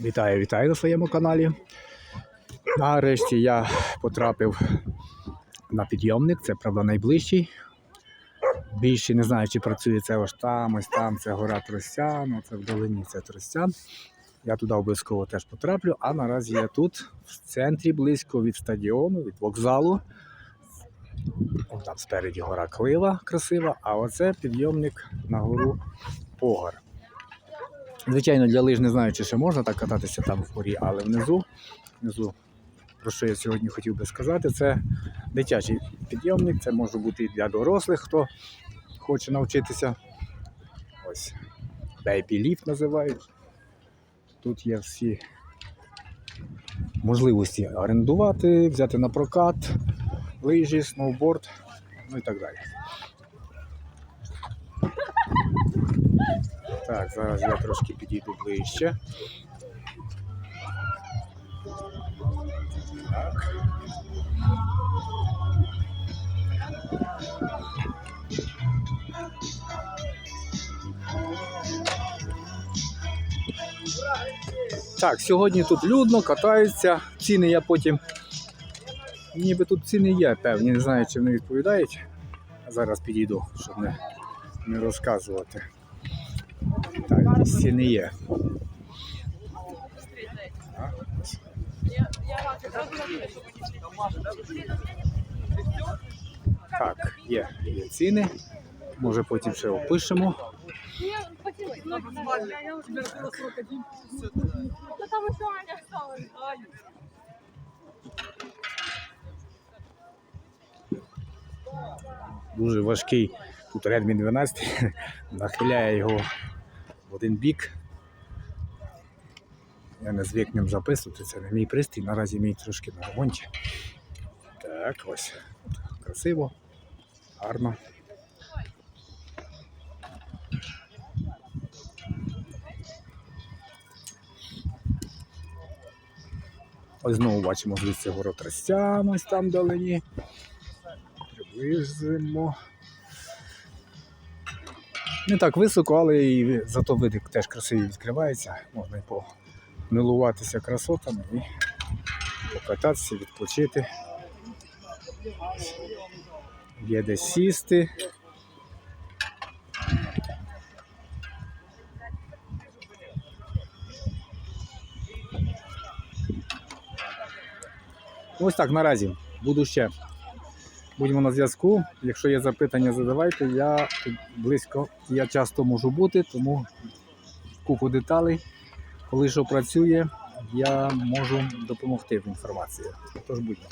Вітаю, вітаю на своєму каналі. Нарешті я потрапив на підйомник, це правда найближчий. Більше не знаю, чи працює це ось там, ось там, це гора Тростян, це вдалині це Тростян. Я туди обов'язково теж потраплю, а наразі я тут, в центрі, близько від стадіону, від вокзалу. Там спереді гора Клива красива, а оце підйомник на гору Погар. Звичайно, для лиж не знаю, чи ще можна так кататися там в горі, але внизу, внизу, про що я сьогодні хотів би сказати, це дитячий підйомник, це може бути і для дорослих, хто хоче навчитися. Ось Baby Lift називають. Тут є всі можливості орендувати, взяти на прокат, лижі, сноуборд, ну і так далі. Так, зараз я трошки підійду ближче. Так. Так, сьогодні тут людно, катаються. Ціни я потім. Ніби тут ціни є певні, не знаю, чи вони відповідають. Зараз підійду, щоб не, не розказувати. Так, якісь ціни є. Так, є, є ціни. Може потім ще опишемо. Дуже важкий. Тут Redmi 12 нахиляє його в один бік. Я не звик ним записувати, це не мій пристрій, наразі мій трошки на ремонті. Так, ось. Красиво, гарно. Ось знову бачимо звідси город Тростян, ось там вдалині. Приблизимо. Не так високо, але і зато видик теж красивий відкривається. Можна і помилуватися красотами і покататися, відпочити. Є де сісти. Ось так наразі. Буду ще. Будемо на зв'язку. Якщо є запитання, задавайте. Я близько, я часто можу бути, тому купу деталей. Коли що працює, я можу допомогти в інформації. Тож будьмо.